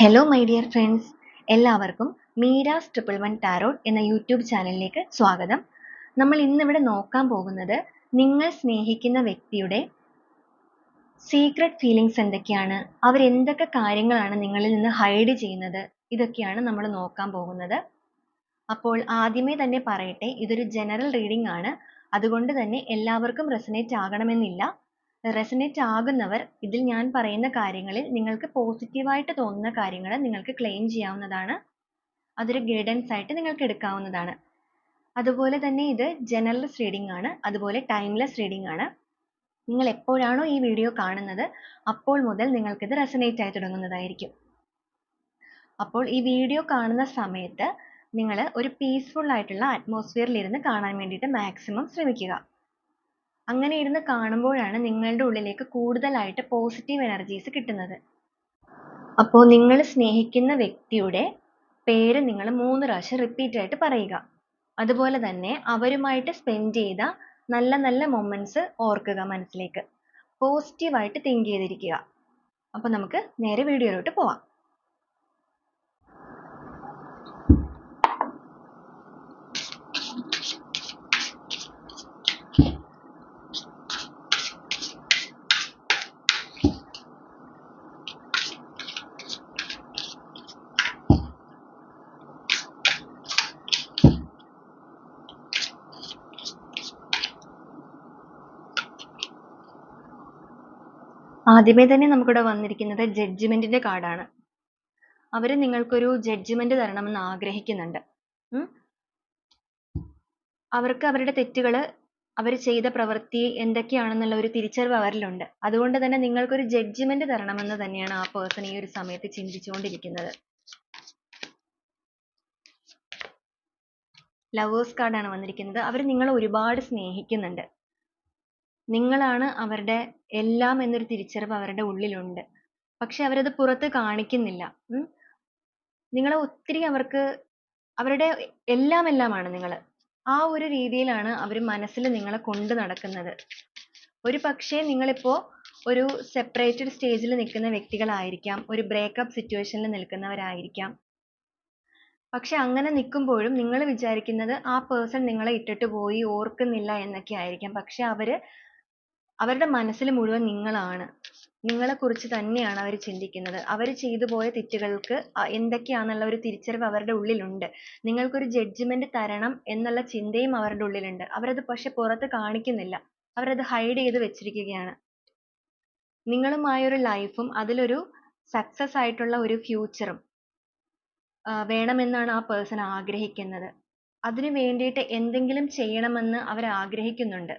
Hello my dear friends എല്ലാവർക്കും Meera's triple one tarot എന്ന YouTube ചാനലിലേക്ക് സ്വാഗതം. നമ്മൾ ഇന്നിവിടെ നോക്കാൻ പോകുന്നത് നിങ്ങൾ സ്നേഹിക്കുന്ന വ്യക്തിയുടെ സീക്രട്ട് ഫീലിങ്സ് എന്തൊക്കെയാണ്? അവരെന്തൊക്കെ കാര്യങ്ങളാണ് നിങ്ങളിൽ നിന്ന് ഹൈഡ് ചെയ്യുന്നത്? ഇതൊക്കെയാണ് നമ്മൾ നോക്കാൻ പോകുന്നത്. അപ്പോൾ ആദ്യമേ തന്നെ പറയട്ടെ ഇതൊരു ജനറൽ റീഡിംഗ് ആണ്. അതുകൊണ്ട് തന്നെ എല്ലാവർക്കും റെസനേറ്റ് ആകണമെന്നില്ല. റെസനേറ്റ് ആകുന്നവർ ഇതിൽ ഞാൻ പറയുന്ന കാര്യങ്ങളിൽ നിങ്ങൾക്ക് പോസിറ്റീവായിട്ട് തോന്നുന്ന കാര്യങ്ങൾ നിങ്ങൾക്ക് ക്ലെയിം ചെയ്യാവുന്നതാണ്. അതൊരു ഗൈഡൻസ് ആയിട്ട് നിങ്ങൾക്ക് എടുക്കാവുന്നതാണ്. അതുപോലെ തന്നെ ഇത് ജനറൽസ് റീഡിംഗ് ആണ്. അതുപോലെ ടൈംലെസ് റീഡിംഗ് ആണ്. നിങ്ങൾ എപ്പോഴാണോ ഈ വീഡിയോ കാണുന്നത് അപ്പോൾ മുതൽ നിങ്ങൾക്കിത് റെസനേറ്റ് ആയി തുടങ്ങുന്നതായിരിക്കും. അപ്പോൾ ഈ വീഡിയോ കാണുന്ന സമയത്ത് നിങ്ങൾ ഒരു പീസ്ഫുൾ ആയിട്ടുള്ള അറ്റ്മോസ്ഫിയറിൽ ഇരുന്ന് കാണാൻ വേണ്ടിയിട്ട് മാക്സിമം ശ്രമിക്കുക. അങ്ങനെ ഇരുന്ന് കാണുമ്പോഴാണ് നിങ്ങളുടെ ഉള്ളിലേക്ക് കൂടുതലായിട്ട് പോസിറ്റീവ് എനർജീസ് കിട്ടുന്നത്. അപ്പോൾ നിങ്ങൾ സ്നേഹിക്കുന്ന വ്യക്തിയുടെ പേര് നിങ്ങൾ മൂന്ന് പ്രാവശ്യം റിപ്പീറ്റ് ആയിട്ട് പറയുക. അതുപോലെ തന്നെ അവരുമായിട്ട് സ്പെൻഡ് ചെയ്ത നല്ല നല്ല മൊമെന്റ്സ് ഓർക്കുക മനസ്സിലേക്ക്. പോസിറ്റീവായിട്ട് തിങ്ക് ചെയ്തിരിക്കുക. അപ്പോൾ നമുക്ക് നേരെ വീഡിയോയിലോട്ട് പോവാം. ആദ്യമേ തന്നെ നമുക്കിവിടെ വന്നിരിക്കുന്നത് ജഡ്ജ്മെന്റിന്റെ കാർഡാണ്. അവർ നിങ്ങൾക്കൊരു ജഡ്ജ്മെന്റ് തരണമെന്ന് ആഗ്രഹിക്കുന്നുണ്ട്. അവർക്ക് അവരുടെ തെറ്റുകൾ അവർ ചെയ്ത പ്രവൃത്തി എന്തൊക്കെയാണെന്നുള്ള ഒരു തിരിച്ചറിവ് അവരിലുണ്ട്. അതുകൊണ്ട് തന്നെ നിങ്ങൾക്കൊരു ജഡ്ജ്മെന്റ് തരണമെന്ന് തന്നെയാണ് ആ പേഴ്സൺ ഈ ഒരു സമയത്ത് ചിന്തിച്ചുകൊണ്ടിരിക്കുന്നത്. ലവേഴ്സ് കാർഡാണ് വന്നിരിക്കുന്നത്. അവർ നിങ്ങളെ ഒരുപാട് സ്നേഹിക്കുന്നുണ്ട്. നിങ്ങളാണ് അവരുടെ എല്ലാം എന്നൊരു തിരിച്ചറിവ് അവരുടെ ഉള്ളിലുണ്ട്. പക്ഷെ അവരത് പുറത്ത് കാണിക്കുന്നില്ല. നിങ്ങളെ ഒത്തിരി അവർക്ക് അവരുടെ എല്ലാം എല്ലാമാണ് നിങ്ങൾ ആ ഒരു രീതിയിലാണ് അവർ മനസ്സിൽ നിങ്ങളെ കൊണ്ട് നടക്കുന്നത്. ഒരു പക്ഷേ നിങ്ങളിപ്പോൾ ഒരു സെപ്പറേറ്റഡ് സ്റ്റേജിൽ നിൽക്കുന്ന വ്യക്തികളായിരിക്കാം. ഒരു ബ്രേക്കപ്പ് സിറ്റുവേഷനിൽ നിൽക്കുന്നവരായിരിക്കാം. പക്ഷെ അങ്ങനെ നിൽക്കുമ്പോഴും നിങ്ങൾ വിചാരിക്കുന്നത് ആ പേഴ്സൺ നിങ്ങളെ ഇട്ടിട്ട് പോയി ഓർക്കുന്നില്ല എന്നൊക്കെ ആയിരിക്കാം. പക്ഷെ അവർ അവരുടെ മനസ്സിൽ മുഴുവൻ നിങ്ങളാണ്. നിങ്ങളെ കുറിച്ച് തന്നെയാണ് അവർ ചിന്തിക്കുന്നത്. അവർ ചെയ്തു പോയ തെറ്റുകൾക്ക് എന്തൊക്കെയാണെന്നുള്ള ഒരു തിരിച്ചറിവ് അവരുടെ ഉള്ളിലുണ്ട്. നിങ്ങൾക്കൊരു ജഡ്ജ്മെന്റ് തരണം എന്നുള്ള ചിന്തയും അവരുടെ ഉള്ളിലുണ്ട്. അവരത് പക്ഷെ പുറത്ത് കാണിക്കുന്നില്ല. അവരത് ഹൈഡ് ചെയ്ത് വെച്ചിരിക്കുകയാണ്. നിങ്ങളുമായൊരു ലൈഫും അതിലൊരു സക്സസ് ആയിട്ടുള്ള ഒരു ഫ്യൂച്ചറും വേണമെന്നാണ് ആ പേഴ്സൺ ആഗ്രഹിക്കുന്നത്. അതിനു വേണ്ടിയിട്ട് എന്തെങ്കിലും ചെയ്യണമെന്ന് അവർ ആഗ്രഹിക്കുന്നുണ്ട്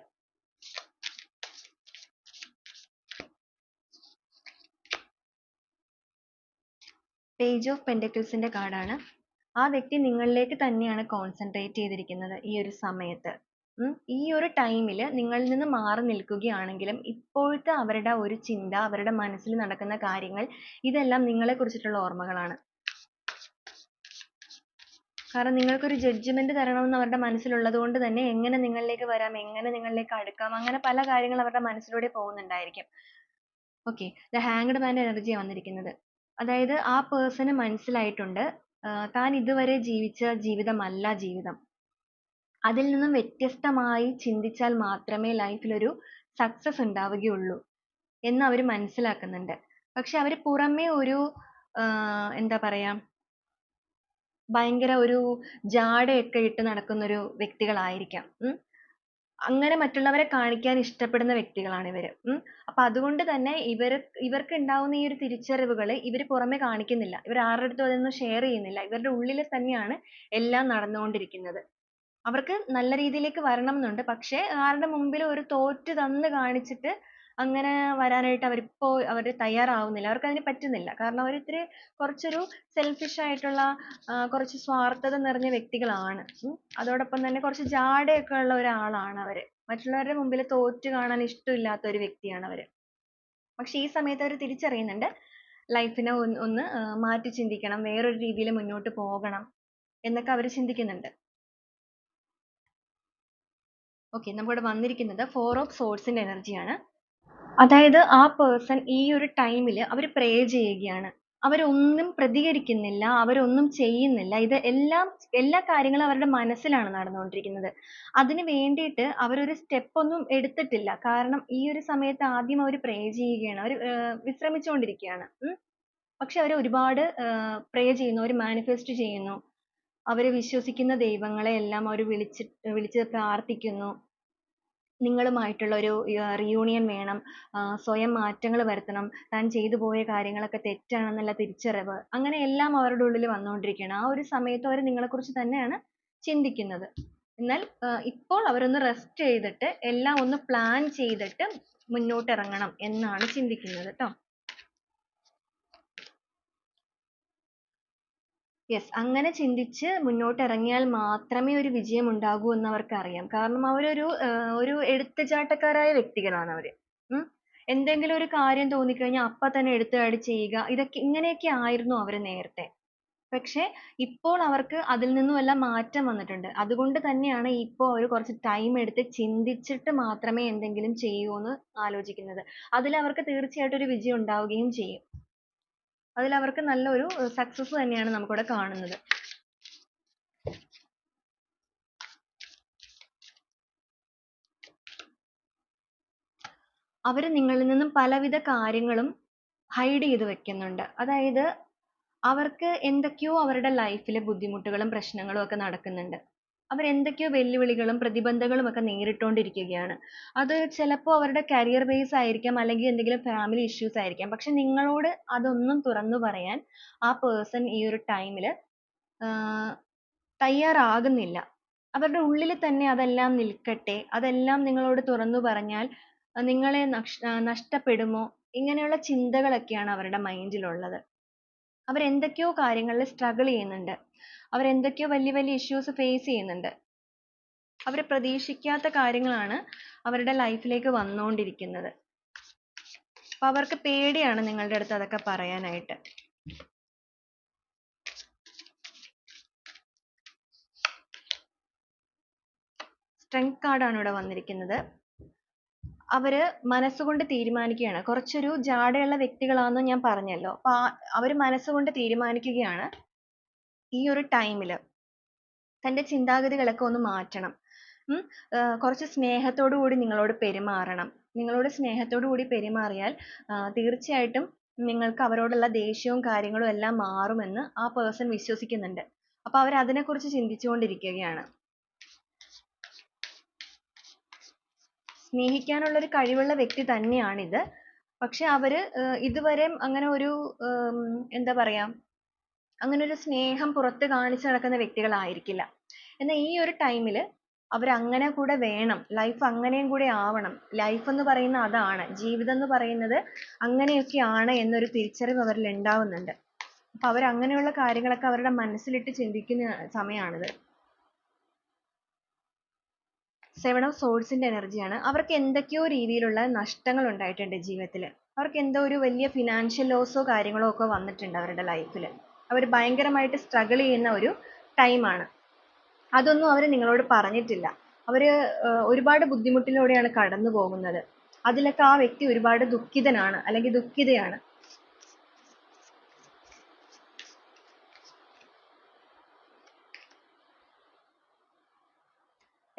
പേജ് ഓഫ് പെന്റക്കിൾസിന്റെ കാർഡാണ്. ആ വ്യക്തി നിങ്ങളിലേക്ക് തന്നെയാണ് കോൺസെൻട്രേറ്റ് ചെയ്തിരിക്കുന്നത് ഈ ഒരു സമയത്ത്. ഈ ഒരു ടൈമിൽ നിങ്ങളിൽ നിന്ന് മാറി നിൽക്കുകയാണെങ്കിലും ഇപ്പോഴത്തെ അവരുടെ ഒരു ചിന്ത അവരുടെ മനസ്സിൽ നടക്കുന്ന കാര്യങ്ങൾ ഇതെല്ലാം നിങ്ങളെ കുറിച്ചിട്ടുള്ള ഓർമ്മകളാണ്. കാരണം നിങ്ങൾക്കൊരു ജഡ്ജ്മെന്റ് തരണമെന്ന് അവരുടെ മനസ്സിലുള്ളത് കൊണ്ട് തന്നെ എങ്ങനെ നിങ്ങളിലേക്ക് വരാം എങ്ങനെ നിങ്ങളിലേക്ക് അടുക്കാം അങ്ങനെ പല കാര്യങ്ങളും അവരുടെ മനസ്സിലൂടെ പോകുന്നുണ്ടായിരിക്കും. Okay the hanged man energy വന്നിരിക്കുന്നത്. അതായത് ആ പേഴ്സണ് മനസ്സിലായിട്ടുണ്ട്. താൻ ഇതുവരെ ജീവിച്ച ജീവിതമല്ല ജീവിതം. അതിൽ നിന്നും വ്യത്യസ്തമായി ചിന്തിച്ചാൽ മാത്രമേ ലൈഫിൽ ഒരു സക്സസ് ഉണ്ടാവുകയുള്ളൂ എന്ന് അവർ മനസ്സിലാക്കുന്നുണ്ട്. പക്ഷെ അവർ പുറമേ ഒരു എന്താ പറയാ ഭയങ്കര ഒരു ജാടയൊക്കെ ഇട്ട് നടക്കുന്ന ഒരു വ്യക്തികളായിരിക്കാം. അങ്ങനെ മറ്റുള്ളവരെ കാണിക്കാൻ ഇഷ്ടപ്പെടുന്ന വ്യക്തികളാണ് ഇവർ. ഉം. അപ്പൊ അതുകൊണ്ട് തന്നെ ഇവർ ഇവർക്ക് ഉണ്ടാകുന്ന ഈ ഒരു തിരിച്ചറിവുകൾ ഇവർ പുറമെ കാണിക്കുന്നില്ല. ഇവർ ആരുടെ അടുത്തും അതൊന്നും ഷെയർ ചെയ്യുന്നില്ല. ഇവരുടെ ഉള്ളിൽ തന്നെയാണ് എല്ലാം നടന്നുകൊണ്ടിരിക്കുന്നത് അവർക്ക് നല്ല രീതിയിലേക്ക് വരണം എന്നുണ്ട്. പക്ഷെ ആരുടെ മുമ്പിലും ഒരു തോറ്റു തന്ന് കാണിച്ചിട്ട് അങ്ങനെ വരാനായിട്ട് അവരിപ്പോ അവർ തയ്യാറാവുന്നില്ല. അവർക്ക് അതിന് പറ്റുന്നില്ല. കാരണം അവർ ഇത്തിരി കുറച്ചൊരു സെൽഫിഷ് ആയിട്ടുള്ള കുറച്ച് സ്വാർത്ഥത നിറഞ്ഞ വ്യക്തികളാണ്. അതോടൊപ്പം തന്നെ കുറച്ച് ജാടയൊക്കെ ഉള്ള ഒരാളാണ് അവർ. മറ്റുള്ളവരുടെ മുമ്പിൽ തോറ്റു കാണാൻ ഇഷ്ടമില്ലാത്ത ഒരു വ്യക്തിയാണ് അവർ. പക്ഷെ ഈ സമയത്ത് അവർ തിരിച്ചറിയുന്നുണ്ട് ലൈഫിനെ ഒന്ന് മാറ്റി ചിന്തിക്കണം. വേറൊരു രീതിയിൽ മുന്നോട്ട് പോകണം. എന്നൊക്കെ അവർ ചിന്തിക്കുന്നുണ്ട്. ഓക്കെ. നമ്മുടെ വന്നിരിക്കുന്നത് ഫോർ ഓഫ് സോഴ്സിന്റെ എനർജിയാണ് അതായത് ആ പേഴ്സൺ ഈ ഒരു ടൈമിൽ അവർ പ്രേ ചെയ്യുകയാണ്. അവരൊന്നും പ്രതികരിക്കുന്നില്ല അവരൊന്നും ചെയ്യുന്നില്ല. ഇത് എല്ലാം എല്ലാ കാര്യങ്ങളും അവരുടെ മനസ്സിലാണ് നടന്നുകൊണ്ടിരിക്കുന്നത്. അതിന് വേണ്ടിയിട്ട് അവരൊരു ഒന്നും എടുത്തിട്ടില്ല. കാരണം ഈ ഒരു സമയത്ത് ആദ്യം അവർ പ്രേ ചെയ്യുകയാണ്. അവർ വിശ്രമിച്ചുകൊണ്ടിരിക്കുകയാണ്. പക്ഷെ അവർ ഒരുപാട് പ്രേ ചെയ്യുന്നു. അവർ മാനിഫെസ്റ്റ് ചെയ്യുന്നു. അവർ വിശ്വസിക്കുന്ന ദൈവങ്ങളെ എല്ലാം അവർ വിളിച്ച് വിളിച്ച് പ്രാർത്ഥിക്കുന്നു. നിങ്ങളുമായിട്ടുള്ള ഒരു റിയൂണിയൻ വേണം. സ്വയം മാറ്റങ്ങൾ വരുത്തണം. താൻ ചെയ്തു പോയ കാര്യങ്ങളൊക്കെ തെറ്റാണെന്നുള്ള തിരിച്ചറിവ്. അങ്ങനെ എല്ലാം അവരുടെ ഉള്ളിൽ വന്നുകൊണ്ടിരിക്കുകയാണ്. ആ ഒരു സമയത്ത് അവർ നിങ്ങളെക്കുറിച്ച് തന്നെയാണ് ചിന്തിക്കുന്നത്. എന്നാൽ ഇപ്പോൾ അവരൊന്ന് റെസ്റ്റ് ചെയ്തിട്ട് എല്ലാം ഒന്ന് പ്ലാൻ ചെയ്തിട്ട് മുന്നോട്ടിറങ്ങണം എന്നാണ് ചിന്തിക്കുന്നത് ട്ടോ. Yes അങ്ങനെ ചിന്തിച്ച് മുന്നോട്ട് ഇറങ്ങിയാൽ മാത്രമേ ഒരു വിജയം ഉണ്ടാകൂ എന്ന് അവർക്കറിയാം കാരണം അവരൊരു ഒരു എടുത്തുചാട്ടക്കാരായ വ്യക്തികളാണ് അവർ എന്തെങ്കിലും ഒരു കാര്യം തോന്നിക്കഴിഞ്ഞാൽ അപ്പൊ തന്നെ എടുത്തുചാടി ചെയ്യുക ഇതൊക്കെ ഇങ്ങനെയൊക്കെ ആയിരുന്നു അവർ നേരത്തെ. പക്ഷെ ഇപ്പോൾ അവർക്ക് അതിൽ നിന്നും എല്ലാം മാറ്റം വന്നിട്ടുണ്ട്. അതുകൊണ്ട് തന്നെയാണ് ഇപ്പോൾ അവർ കുറച്ച് ടൈം എടുത്ത് ചിന്തിച്ചിട്ട് മാത്രമേ എന്തെങ്കിലും ചെയ്യൂ എന്ന് ആലോചിക്കുന്നത്. അതിൽ അവർക്ക് തീർച്ചയായിട്ടും ഒരു വിജയം ഉണ്ടാവുകയും ചെയ്യും. അതിൽ അവർക്ക് നല്ലൊരു സക്സസ് തന്നെയാണ് നമുക്കിവിടെ കാണുന്നത്. അവർ നിങ്ങളിൽ നിന്നും പലവിധ കാര്യങ്ങളും ഹൈഡ് ചെയ്ത് വെക്കുന്നുണ്ട്. അതായത് അവർക്ക് എന്തൊക്കെയോ അവരുടെ ലൈഫിൽ ബുദ്ധിമുട്ടുകളും പ്രശ്നങ്ങളും ഒക്കെ നടക്കുന്നുണ്ട്. അവർ എന്തൊക്കെയോ വെല്ലുവിളികളും പ്രതിബന്ധങ്ങളും ഒക്കെ നേരിട്ടുകൊണ്ടിരിക്കുകയാണ് അത് ചിലപ്പോൾ അവരുടെ കരിയർ ബേസ് ആയിരിക്കാം അല്ലെങ്കിൽ എന്തെങ്കിലും ഫാമിലി ഇഷ്യൂസ് ആയിരിക്കാം. പക്ഷെ നിങ്ങളോട് അതൊന്നും തുറന്നു പറയാൻ ആ പേഴ്സൺ ഈ ഒരു ടൈമിൽ തയ്യാറാകുന്നില്ല. അവരുടെ ഉള്ളിൽ തന്നെ അതെല്ലാം നിൽക്കട്ടെ അതെല്ലാം നിങ്ങളോട് തുറന്നു പറഞ്ഞാൽ നിങ്ങളെ നഷ് നഷ്ടപ്പെടുമോ? ഇങ്ങനെയുള്ള ചിന്തകളൊക്കെയാണ് അവരുടെ mind എന്തൊക്കെയോ കാര്യങ്ങളിൽ സ്ട്രഗിൾ ചെയ്യുന്നുണ്ട്. അവർ എന്തൊക്കെയോ വലിയ വലിയ ഇഷ്യൂസ് ഫേസ് ചെയ്യുന്നുണ്ട്. അവർ പ്രതീക്ഷിക്കാത്ത കാര്യങ്ങളാണ് അവരുടെ ലൈഫിലേക്ക് വന്നുകൊണ്ടിരിക്കുന്നത് അപ്പൊ അവർക്ക് പേടിയാണ് നിങ്ങളുടെ അടുത്ത് അതൊക്കെ പറയാനായിട്ട്. സ്ട്രെങ്ത് കാർഡാണ് ഇവിടെ വന്നിരിക്കുന്നത്. അവർ മനസ്സുകൊണ്ട് തീരുമാനിക്കുകയാണ്. കുറച്ചൊരു ജാഡയുള്ള വ്യക്തികളാണെന്ന് ഞാൻ പറഞ്ഞല്ലോ. അപ്പോൾ അവർ മനസ്സുകൊണ്ട് തീരുമാനിക്കുകയാണ് ഈ ഒരു ടൈമിൽ തന്റെ ചിന്താഗതികളൊക്കെ ഒന്ന് മാറ്റണം. കുറച്ച് സ്നേഹത്തോടു കൂടി നിങ്ങളോട് പെരുമാറണം. നിങ്ങളോട് സ്നേഹത്തോടു കൂടി പെരുമാറിയാൽ തീർച്ചയായിട്ടും നിങ്ങൾക്ക് അവരോടുള്ള ദേഷ്യവും കാര്യങ്ങളും എല്ലാം മാറുമെന്ന് ആ പേഴ്സൺ വിശ്വസിക്കുന്നുണ്ട്. അപ്പോൾ അവർ അതിനെക്കുറിച്ച് ചിന്തിച്ചുകൊണ്ടിരിക്കുകയാണ്. സ്നേഹിക്കാനുള്ള ഒരു കഴിവുള്ള വ്യക്തി തന്നെയാണിത്. പക്ഷെ അവർ ഇതുവരെയും അങ്ങനെ ഒരു എന്താ പറയാ അങ്ങനെ ഒരു സ്നേഹം പുറത്ത് കാണിച്ച് നടക്കുന്ന വ്യക്തികളായിരിക്കില്ല. എന്നാൽ ഈ ഒരു ടൈമിൽ അവരങ്ങനെ കൂടെ വേണം ലൈഫ് അങ്ങനെയും കൂടെ ആവണം. ലൈഫ് എന്ന് പറയുന്ന അതാണ് ജീവിതം എന്ന് പറയുന്നത് അങ്ങനെയൊക്കെയാണ് എന്നൊരു തിരിച്ചറിവ് അവരിൽ ഉണ്ടാവുന്നുണ്ട്. അപ്പൊ അവർ അങ്ങനെയുള്ള കാര്യങ്ങളൊക്കെ അവരുടെ മനസ്സിലിട്ട് ചിന്തിക്കുന്ന സമയമാണിത് seven ഓഫ് swords എനർജിയാണ് അവർക്ക് എന്തൊക്കെയോ രീതിയിലുള്ള നഷ്ടങ്ങൾ ഉണ്ടായിട്ടുണ്ട് ജീവിതത്തിൽ അവർക്ക് എന്തോ ഒരു വലിയ ഫിനാൻഷ്യൽ ലോസോ കാര്യങ്ങളോ ഒക്കെ വന്നിട്ടുണ്ട് അവരുടെ ലൈഫിൽ അവർ ഭയങ്കരമായിട്ട് സ്ട്രഗിൾ ചെയ്യുന്ന ഒരു ടൈമാണ് അതൊന്നും അവർ നിങ്ങളോട് പറഞ്ഞിട്ടില്ല. അവർ ഒരുപാട് ബുദ്ധിമുട്ടിലൂടെയാണ് കടന്നു പോകുന്നത് അതിലൊക്കെ ആ വ്യക്തി ഒരുപാട് ദുഃഖിതനാണ് അല്ലെങ്കിൽ ദുഃഖിതയാണ്.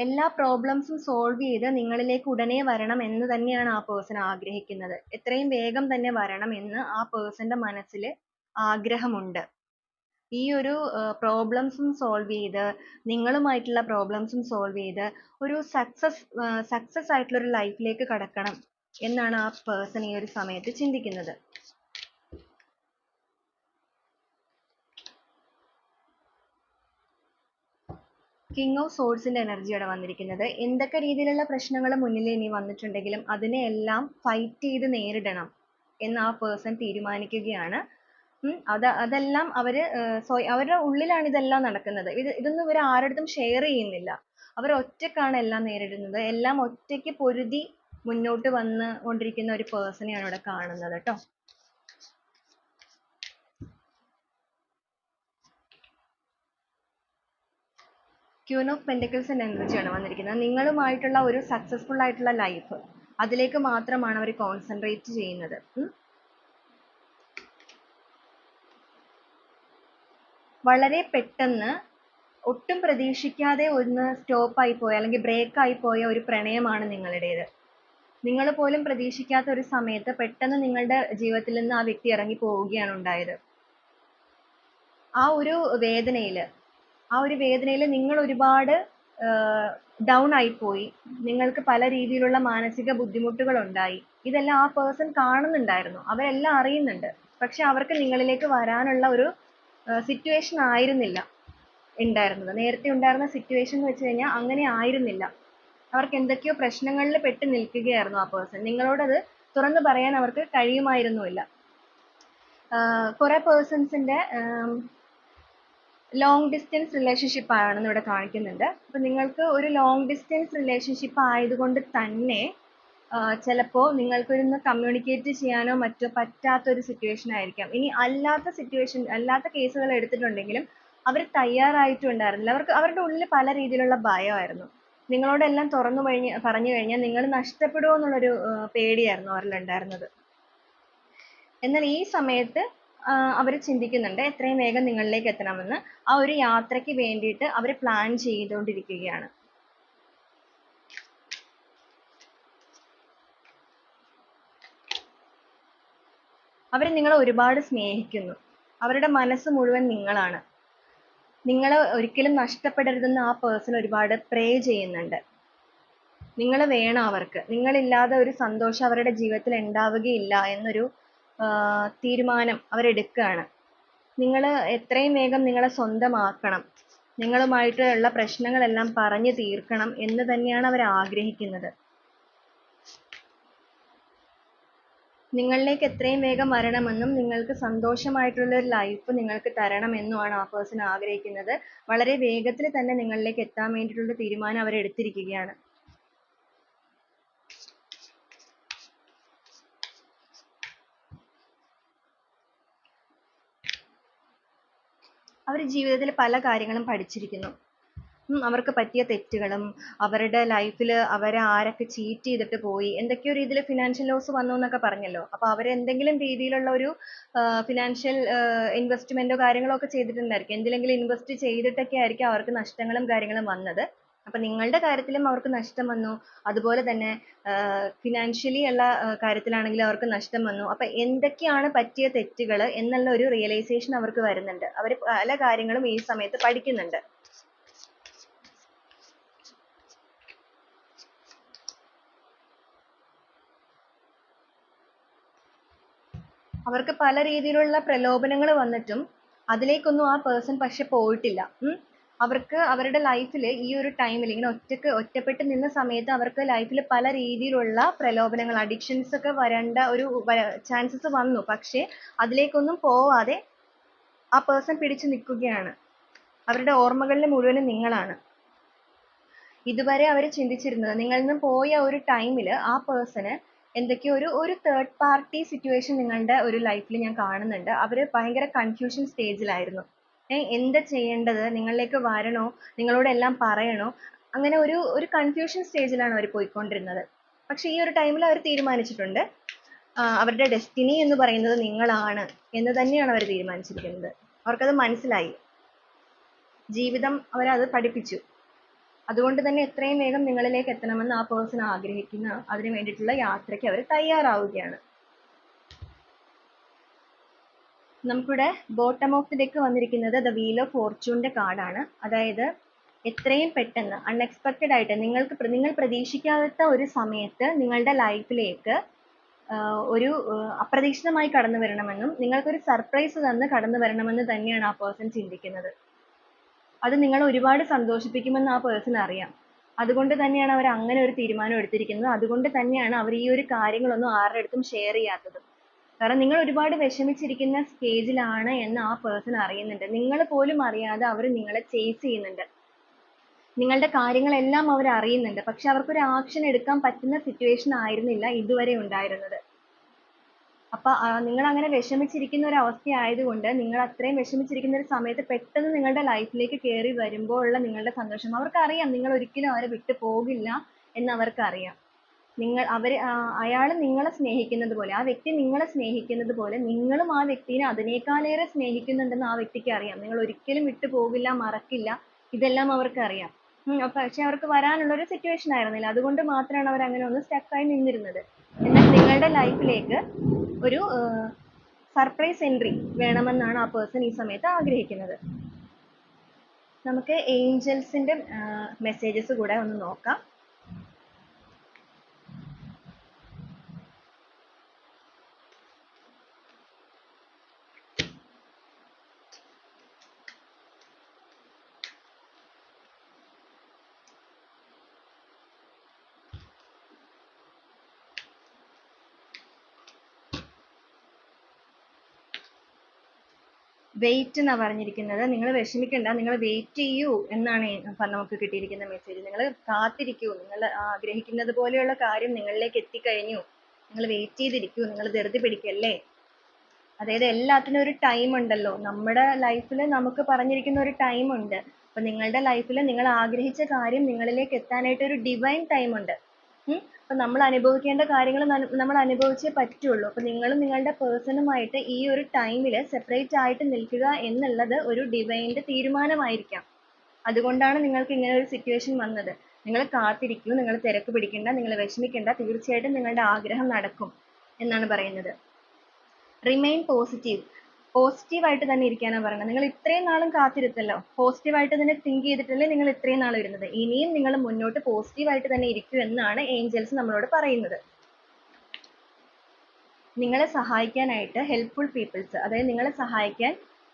എല്ലാ പ്രോബ്ലംസും സോൾവ് ചെയ്ത് നിങ്ങളിലേക്ക് ഉടനെ വരണം എന്ന് തന്നെയാണ് ആ പേഴ്സൺ ആഗ്രഹിക്കുന്നത്. എത്രയും വേഗം തന്നെ വരണം എന്ന് ആ പേഴ്സന്റെ മനസ്സിൽ ആഗ്രഹമുണ്ട്. ഈ ഒരു പ്രോബ്ലംസും സോൾവ് ചെയ്ത് നിങ്ങളുമായിട്ടുള്ള പ്രോബ്ലംസും സോൾവ് ചെയ്ത് ഒരു സക്സസ് സക്സസ് ആയിട്ടുള്ള ഒരു ലൈഫിലേക്ക് കടക്കണം എന്നാണ് ആ പേഴ്സൺ ഈ ഒരു സമയത്ത് ചിന്തിക്കുന്നത്. King ഓഫ് ന്റെ energy വന്നിരിക്കുന്നത്. എന്തൊക്കെ രീതിയിലുള്ള പ്രശ്നങ്ങൾ മുന്നിൽ ഇനി വന്നിട്ടുണ്ടെങ്കിലും അതിനെ എല്ലാം ഫൈറ്റ് ചെയ്ത് നേരിടണം എന്ന് ആ പേഴ്സൺ തീരുമാനിക്കുകയാണ്. അത് അതെല്ലാം അവർ അവരുടെ ഉള്ളിലാണ് ഇതെല്ലാം നടക്കുന്നത്. ഇത് ഇതൊന്നും ഇവർ ആരടുത്തും ഷെയർ ചെയ്യുന്നില്ല. അവർ ഒറ്റക്കാണ് എല്ലാം നേരിടുന്നത്. എല്ലാം ഒറ്റയ്ക്ക് പൊരുതി മുന്നോട്ട് വന്ന് കൊണ്ടിരിക്കുന്ന ഒരു പേഴ്സണെയാണ് ഇവിടെ കാണുന്നത് ട്ടോ queen ഓഫ് pentacles എന്ന ആണ് വന്നിരിക്കുന്നത് നിങ്ങളുമായിട്ടുള്ള ഒരു സക്സസ്ഫുൾ ആയിട്ടുള്ള ലൈഫ് അതിലേക്ക് മാത്രമാണ് അവർ കോൺസെൻട്രേറ്റ് ചെയ്യുന്നത് വളരെ പെട്ടെന്ന് ഒട്ടും പ്രതീക്ഷിക്കാതെ ഒന്ന് സ്റ്റോപ്പ് ആയി പോയ അല്ലെങ്കിൽ ബ്രേക്ക് ആയി പോയ ഒരു പ്രണയമാണ് നിങ്ങളുടേത്. നിങ്ങൾ പോലും പ്രതീക്ഷിക്കാത്ത ഒരു സമയത്ത് പെട്ടെന്ന് നിങ്ങളുടെ ജീവിതത്തിൽ നിന്ന് ആ വ്യക്തി ഇറങ്ങി പോവുകയാണ് ഉണ്ടായത്. ആ ഒരു വേദനയിൽ ആ ഒരു വേദനയിൽ നിങ്ങൾ ഒരുപാട് ഡൗൺ ആയി ആയിപ്പോയി. നിങ്ങൾക്ക് പല രീതിയിലുള്ള മാനസിക ബുദ്ധിമുട്ടുകൾ ഉണ്ടായി. ഇതെല്ലാം ആ പേഴ്സൺ കാണുന്നുണ്ടായിരുന്നു. അവരെല്ലാം അറിയുന്നുണ്ട്. പക്ഷെ അവർക്ക് നിങ്ങളിലേക്ക് വരാനുള്ള ഒരു സിറ്റുവേഷൻ ആയിരുന്നില്ല ഉണ്ടായിരുന്നത്. നേരത്തെ ഉണ്ടായിരുന്ന സിറ്റുവേഷൻ എന്ന് വെച്ച് കഴിഞ്ഞാൽ അങ്ങനെ ആയിരുന്നില്ല. അവർക്ക് എന്തൊക്കെയോ പ്രശ്നങ്ങളിൽ പെട്ട് നിൽക്കുകയായിരുന്നു ആ പേഴ്സൺ നിങ്ങളോടത് തുറന്നു പറയാൻ അവർക്ക് കഴിയുമായിരുന്നുമില്ല. കുറേ persons ന്റെ ഡിസ്റ്റൻസ് റിലേഷൻഷിപ്പ് ആണെന്ന് ഇവിടെ കാണിക്കുന്നുണ്ട്. അപ്പൊ നിങ്ങൾക്ക് ഒരു ലോങ് ഡിസ്റ്റൻസ് റിലേഷൻഷിപ്പ് ആയതുകൊണ്ട് തന്നെ ചിലപ്പോൾ നിങ്ങൾക്ക് നിങ്ങൾക്കൊന്ന് കമ്മ്യൂണിക്കേറ്റ് ചെയ്യാനോ മറ്റോ പറ്റാത്ത ഒരു സിറ്റുവേഷൻ ആയിരിക്കാം. ഇനി അല്ലാത്ത സിറ്റുവേഷൻ അല്ലാത്ത കേസുകൾ എടുത്തിട്ടുണ്ടെങ്കിലും അവർ തയ്യാറായിട്ടുണ്ടായിരുന്നില്ല. അവർക്ക് അവരുടെ ഉള്ളിൽ പല രീതിയിലുള്ള ഭയമായിരുന്നു. നിങ്ങളോടെല്ലാം തുറന്നു കഴിഞ്ഞ് പറഞ്ഞു കഴിഞ്ഞാൽ നിങ്ങൾ നഷ്ടപ്പെടുമോ എന്നുള്ളൊരു പേടിയായിരുന്നു അവരിലുണ്ടായിരുന്നത് എന്നാൽ ഈ സമയത്ത് അവർ ചിന്തിക്കുന്നുണ്ട് എത്രയും വേഗം നിങ്ങളിലേക്ക് എത്തണമെന്ന്. ആ ഒരു യാത്രയ്ക്ക് വേണ്ടിയിട്ട് അവർ പ്ലാൻ ചെയ്തുകൊണ്ടിരിക്കുകയാണ്. അവർ നിങ്ങളെ ഒരുപാട് സ്നേഹിക്കുന്നു. അവരുടെ മനസ്സ് മുഴുവൻ നിങ്ങളാണ്. നിങ്ങളെ ഒരിക്കലും നഷ്ടപ്പെടരുതെന്ന് ആ പേഴ്സൺ ഒരുപാട് പ്രേ ചെയ്യുന്നുണ്ട്. നിങ്ങൾ വേണം അവർക്ക്. നിങ്ങളില്ലാതെ ഒരു സന്തോഷം അവരുടെ ജീവിതത്തിൽ ഉണ്ടാവുകയില്ല എന്നൊരു തീരുമാനം അവരെടുക്കുകയാണ്. നിങ്ങൾ എത്രയും വേഗം നിങ്ങളെ സ്വന്തമാക്കണം. നിങ്ങളുമായിട്ടുള്ള പ്രശ്നങ്ങളെല്ലാം പറഞ്ഞു തീർക്കണം എന്ന് തന്നെയാണ് അവർ ആഗ്രഹിക്കുന്നത്. നിങ്ങളിലേക്ക് എത്രയും വേഗം വരണമെന്നും നിങ്ങൾക്ക് സന്തോഷമായിട്ടുള്ള ഒരു ലൈഫ് നിങ്ങൾക്ക് തരണമെന്നുമാണ് ആ പേഴ്സൺ ആഗ്രഹിക്കുന്നത്. വളരെ വേഗത്തിൽ തന്നെ നിങ്ങളിലേക്ക് എത്താൻ വേണ്ടിയിട്ടുള്ള തീരുമാനം അവർ എടുത്തിരിക്കുകയാണ്. അവർ ജീവിതത്തിൽ പല കാര്യങ്ങളും പഠിച്ചിരിക്കുന്നു. അവർക്ക് പറ്റിയ തെറ്റുകളും അവരുടെ ലൈഫിൽ അവരെ ആരൊക്കെ ചീറ്റ് ചെയ്തിട്ട് പോയി എന്തൊക്കെയോ രീതിയിൽ ഫിനാൻഷ്യൽ ലോസ് വന്നു എന്നൊക്കെ പറഞ്ഞല്ലോ. അപ്പൊ അവർ എന്തെങ്കിലും രീതിയിലുള്ള ഒരു ഫിനാൻഷ്യൽ ഇൻവെസ്റ്റ്മെന്റോ കാര്യങ്ങളോ ഒക്കെ ചെയ്തിട്ടുണ്ടായിരിക്കും. എന്തിലെങ്കിലും ഇൻവെസ്റ്റ് ചെയ്തിട്ടൊക്കെ ആയിരിക്കും അവർക്ക് നഷ്ടങ്ങളും കാര്യങ്ങളും വന്നത്. അപ്പൊ നിങ്ങളുടെ കാര്യത്തിലും അവർക്ക് നഷ്ടം വന്നു. അതുപോലെ തന്നെ ഫിനാൻഷ്യലി ഉള്ള കാര്യത്തിലാണെങ്കിലും അവർക്ക് നഷ്ടം വന്നു. അപ്പൊ എന്തൊക്കെയാണ് പറ്റിയ തെറ്റുകൾ എന്നുള്ള ഒരു റിയലൈസേഷൻ അവർക്ക് വരുന്നുണ്ട്. അവർ പല കാര്യങ്ങളും ഈ സമയത്ത് പഠിക്കുന്നുണ്ട്. അവർക്ക് പല രീതിയിലുള്ള പ്രലോഭനങ്ങൾ വന്നിട്ടും അതിലേക്കൊന്നും ആ പേഴ്സൺ പക്ഷെ പോയിട്ടില്ല. അവർക്ക് അവരുടെ ലൈഫിൽ ഈ ഒരു ടൈമിൽ ഇങ്ങനെ ഒറ്റയ്ക്ക് ഒറ്റപ്പെട്ട് നിന്ന സമയത്ത് അവർക്ക് ലൈഫിൽ പല രീതിയിലുള്ള പ്രലോഭനങ്ങൾ അഡിക്ഷൻസ് ഒക്കെ വരേണ്ട ഒരു ചാൻസസ് വന്നു. പക്ഷേ അതിലേക്കൊന്നും പോവാതെ ആ പേഴ്സൺ പിടിച്ചു നിൽക്കുകയാണ്. അവരുടെ ഓർമ്മകളിൽ മുഴുവനും നിങ്ങളാണ്. ഇതുവരെ അവർ ചിന്തിച്ചിരുന്നത് നിങ്ങളിൽ നിന്ന് പോയ ഒരു ടൈമിൽ ആ പേഴ്സണ് എന്തൊക്കെയോ ഒരു ഒരു തേർഡ് പാർട്ടി സിറ്റുവേഷൻ നിങ്ങളുടെ ഒരു ലൈഫിൽ ഞാൻ കാണുന്നുണ്ട്. അവർ ഭയങ്കര കൺഫ്യൂഷൻ stage ലായിരുന്നു. ഏഹ് എന്താ ചെയ്യേണ്ടത്? നിങ്ങളിലേക്ക് വരണോ? നിങ്ങളോട് എല്ലാം പറയണോ? അങ്ങനെ ഒരു ഒരു കൺഫ്യൂഷൻ സ്റ്റേജിലാണ് ലാണ് അവർ പോയിക്കൊണ്ടിരുന്നത്. പക്ഷേ ഈ ഒരു ടൈമിൽ അവർ തീരുമാനിച്ചിട്ടുണ്ട് അവരുടെ destiny എന്ന് പറയുന്നത് നിങ്ങളാണ് എന്ന് തന്നെയാണ് അവർ തീരുമാനിച്ചിരിക്കുന്നത്. അവർക്കത് മനസ്സിലായി. ജീവിതം അവരത് പഠിപ്പിച്ചു. അതുകൊണ്ട് തന്നെ എത്രയും വേഗം നിങ്ങളിലേക്ക് എത്തണമെന്ന് ആ പേഴ്സൺ ആഗ്രഹിക്കുന്ന അതിനു വേണ്ടിയിട്ടുള്ള യാത്രയ്ക്ക് അവർ തയ്യാറാവുകയാണ്. നമുക്കിവിടെ ബോട്ടം ഓഫ് ദി ഡെക്ക് വന്നിരിക്കുന്നത് ദ വീൽ ഓഫ് ഫോർച്യൂണിന്റെ കാർഡാണ്. അതായത് എത്രയും പെട്ടെന്ന് അൺഎക്സ്പെക്റ്റഡ് ആയിട്ട് നിങ്ങൾക്ക് നിങ്ങൾ പ്രതീക്ഷിക്കാത്ത ഒരു സമയത്ത് നിങ്ങളുടെ ലൈഫിലേക്ക് ഒരു അപ്രതീക്ഷിതമായി കടന്നു വരണമെന്നും നിങ്ങൾക്കൊരു സർപ്രൈസ് തന്ന് കടന്നു വരണമെന്ന് തന്നെയാണ് ആ പേഴ്സൺ ചിന്തിക്കുന്നത്. അത് നിങ്ങളെ ഒരുപാട് സന്തോഷിപ്പിക്കുമെന്ന് ആ പേഴ്സൺ അറിയാം. അതുകൊണ്ട് തന്നെയാണ് അവർ അങ്ങനെ ഒരു തീരുമാനം എടുത്തിരിക്കുന്നത്. അതുകൊണ്ട് തന്നെയാണ് അവർ ഈ ഒരു കാര്യങ്ങളൊന്നും ആരുടെ അടുത്തും ഷെയർ ചെയ്യാത്തത്. കാരണം നിങ്ങൾ ഒരുപാട് വിഷമിച്ചിരിക്കുന്ന സ്റ്റേജിലാണ് ലാണ് എന്ന് ആ പേഴ്സൺ അറിയുന്നുണ്ട്. നിങ്ങൾ പോലും അറിയാതെ അവർ നിങ്ങളെ ചേസ് ചെയ്യുന്നുണ്ട്. നിങ്ങളുടെ കാര്യങ്ങളെല്ലാം അവർ അറിയുന്നുണ്ട്. പക്ഷെ അവർക്ക് ഒരു ആക്ഷൻ എടുക്കാൻ പറ്റുന്ന സിറ്റുവേഷൻ ആയിരുന്നില്ല ഇതുവരെ ഉണ്ടായിരുന്നത്. അപ്പൊ നിങ്ങൾ അങ്ങനെ വിഷമിച്ചിരിക്കുന്ന ഒരു അവസ്ഥ ആയതുകൊണ്ട് നിങ്ങൾ അത്രയും വിഷമിച്ചിരിക്കുന്ന ഒരു സമയത്ത് പെട്ടെന്ന് നിങ്ങളുടെ ലൈഫിലേക്ക് ലേക്ക് കയറി വരുമ്പോൾ ഉള്ള നിങ്ങളുടെ സന്തോഷം അവർക്കറിയാം നിങ്ങൾ ഒരിക്കലും അവരെ വിട്ടു പോകില്ല എന്ന് അവർക്കറിയാം. നിങ്ങൾ അവർ അയാൾ നിങ്ങളെ സ്നേഹിക്കുന്നത് പോലെ ആ വ്യക്തി നിങ്ങളെ സ്നേഹിക്കുന്നത് പോലെ നിങ്ങളും ആ വ്യക്തിനെ അതിനേക്കാളേറെ സ്നേഹിക്കുന്നുണ്ടെന്ന് ആ വ്യക്തിക്ക് അറിയാം. നിങ്ങൾ ഒരിക്കലും വിട്ടു പോകില്ല മറക്കില്ല ഇതെല്ലാം അവർക്ക് അറിയാം. പക്ഷെ അവർക്ക് വരാനുള്ള ഒരു സിറ്റുവേഷൻ ആയിരുന്നില്ല. അതുകൊണ്ട് മാത്രമാണ് അവർ അങ്ങനെ ഒന്ന് സ്റ്റക്കായി നിന്നിരുന്നത്. എന്നാൽ നിങ്ങളുടെ ലൈഫിലേക്ക് ഒരു സർപ്രൈസ് എൻട്രി വേണമെന്നാണ് ആ പേഴ്സൺ ഈ സമയത്ത് ആഗ്രഹിക്കുന്നത്. നമുക്ക് ഏഞ്ചൽസിന്റെ മെസ്സേജസ് കൂടെ ഒന്ന് നോക്കാം. വെയിറ്റ് എന്നാ പറഞ്ഞിരിക്കുന്നത്. നിങ്ങൾ വിഷമിക്കണ്ട. നിങ്ങൾ വെയിറ്റ് ചെയ്യൂ എന്നാണ് നമുക്ക് കിട്ടിയിരിക്കുന്ന മെസ്സേജ് നിങ്ങൾ കാത്തിരിക്കൂ. നിങ്ങൾ ആഗ്രഹിക്കുന്നത് പോലെയുള്ള കാര്യം നിങ്ങളിലേക്ക് എത്തിക്കഴിഞ്ഞു. നിങ്ങൾ വെയിറ്റ് ചെയ്തിരിക്കൂ. നിങ്ങൾ ധൃതി പിടിക്കല്ലേ? അതായത് എല്ലാത്തിനും ഒരു ടൈം ഉണ്ടല്ലോ. നമ്മുടെ ലൈഫിൽ നമുക്ക് പറഞ്ഞിരിക്കുന്ന ഒരു ടൈം ഉണ്ട്. അപ്പൊ നിങ്ങളുടെ ലൈഫിൽ നിങ്ങൾ ആഗ്രഹിച്ച കാര്യം നിങ്ങളിലേക്ക് എത്താനായിട്ട് ഒരു ഡിവൈൻ ടൈം ഉണ്ട്. ഉം അപ്പൊ നമ്മൾ അനുഭവിക്കേണ്ട കാര്യങ്ങൾ നമ്മൾ അനുഭവിച്ചേ പറ്റുള്ളൂ. അപ്പോൾ നിങ്ങളും നിങ്ങളുടെ പേഴ്സണുമായിട്ട് ഈ ഒരു ടൈമിൽ സെപ്പറേറ്റ് ആയിട്ട് നിൽക്കുക എന്നുള്ളത് ഒരു ഡിവൈന്റെ തീരുമാനമായിരിക്കാം. അതുകൊണ്ടാണ് നിങ്ങൾക്ക് ഇങ്ങനെ ഒരു സിറ്റുവേഷൻ വന്നത്. നിങ്ങൾ കാത്തിരിക്കൂ നിങ്ങൾ തിരക്ക് പിടിക്കണ്ട നിങ്ങൾ വിഷമിക്കണ്ട. തീർച്ചയായിട്ടും നിങ്ങളുടെ ആഗ്രഹം നടക്കും എന്നാണ് പറയുന്നത്. റിമെയിൻ പോസിറ്റീവ് പോസിറ്റീവ് ആയിട്ട് തന്നെ ഇരിക്കാനാണ് പറയുന്നത്. നിങ്ങൾ ഇത്രയും നാളും കാത്തിരുത്തല്ലോ. പോസിറ്റീവ് ആയിട്ട് തന്നെ തിങ്ക് ചെയ്തിട്ടല്ലേ നിങ്ങൾ ഇത്രയും നാൾ ഇരുന്നത്. ഇനിയും നിങ്ങൾ മുന്നോട്ട് പോസിറ്റീവ് ആയിട്ട് തന്നെ ഇരിക്കൂ എന്നാണ് ഏഞ്ചൽസ് നമ്മളോട് പറയുന്നത്. നിങ്ങളെ സഹായിക്കാനായിട്ട് ഹെൽപ്ഫുൾ പീപ്പിൾസ് അതായത് നിങ്ങളെ സഹായിക്കാൻ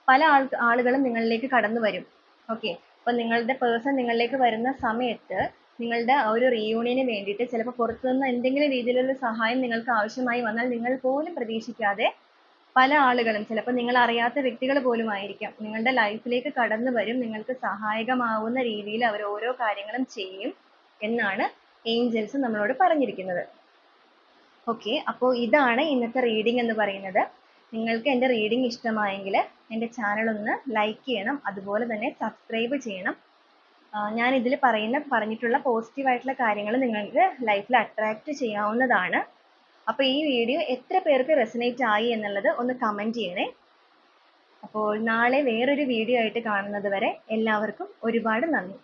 പല ആൾ ആളുകളും നിങ്ങളിലേക്ക് കടന്നു വരും. ഓക്കെ അപ്പൊ നിങ്ങളുടെ പേഴ്സൺ നിങ്ങളിലേക്ക് വരുന്ന സമയത്ത് നിങ്ങളുടെ ആ ഒരു റീയൂണിയന് വേണ്ടിയിട്ട് ചിലപ്പോൾ പുറത്തുനിന്ന് എന്തെങ്കിലും രീതിയിലുള്ള സഹായം നിങ്ങൾക്ക് ആവശ്യമായി വന്നാൽ നിങ്ങൾ പോലും പ്രതീക്ഷിക്കാതെ പല ആളുകളും ചിലപ്പോൾ നിങ്ങൾ അറിയാത്ത വ്യക്തികൾ പോലും ആയിരിക്കാം. നിങ്ങളുടെ ലൈഫിലേക്ക് കടന്നു വരും നിങ്ങൾക്ക് സഹായകമാവുന്ന രീതിയിൽ അവർ ഓരോ കാര്യങ്ങളും ചെയ്യും എന്നാണ് ഏഞ്ചൽസ് നമ്മളോട് പറഞ്ഞിരിക്കുന്നത്. ഓക്കെ അപ്പോൾ ഇതാണ് ഇന്നത്തെ റീഡിംഗ് എന്ന് പറയുന്നത്. നിങ്ങൾക്ക് എന്റെ റീഡിംഗ് ഇഷ്ടമായെങ്കിൽ എന്റെ ചാനൽ ഒന്ന് ലൈക്ക് ചെയ്യണം അതുപോലെ തന്നെ സബ്സ്ക്രൈബ് ചെയ്യണം. ഞാൻ ഇതിൽ പറയുന്ന പറഞ്ഞിട്ടുള്ള പോസിറ്റീവ് ആയിട്ടുള്ള കാര്യങ്ങൾ നിങ്ങൾക്ക് ലൈഫിൽ അട്രാക്റ്റ് ചെയ്യാവുന്നതാണ്. അപ്പോൾ ഈ വീഡിയോ എത്ര പേർക്ക് റെസനേറ്റ് ആയി എന്നുള്ളത് ഒന്ന് കമന്റ് ചെയ്യണേ. അപ്പോൾ നാളെ വേറൊരു വീഡിയോ ആയിട്ട് കാണുന്നത് വരെ എല്ലാവർക്കും ഒരുപാട് നന്ദി.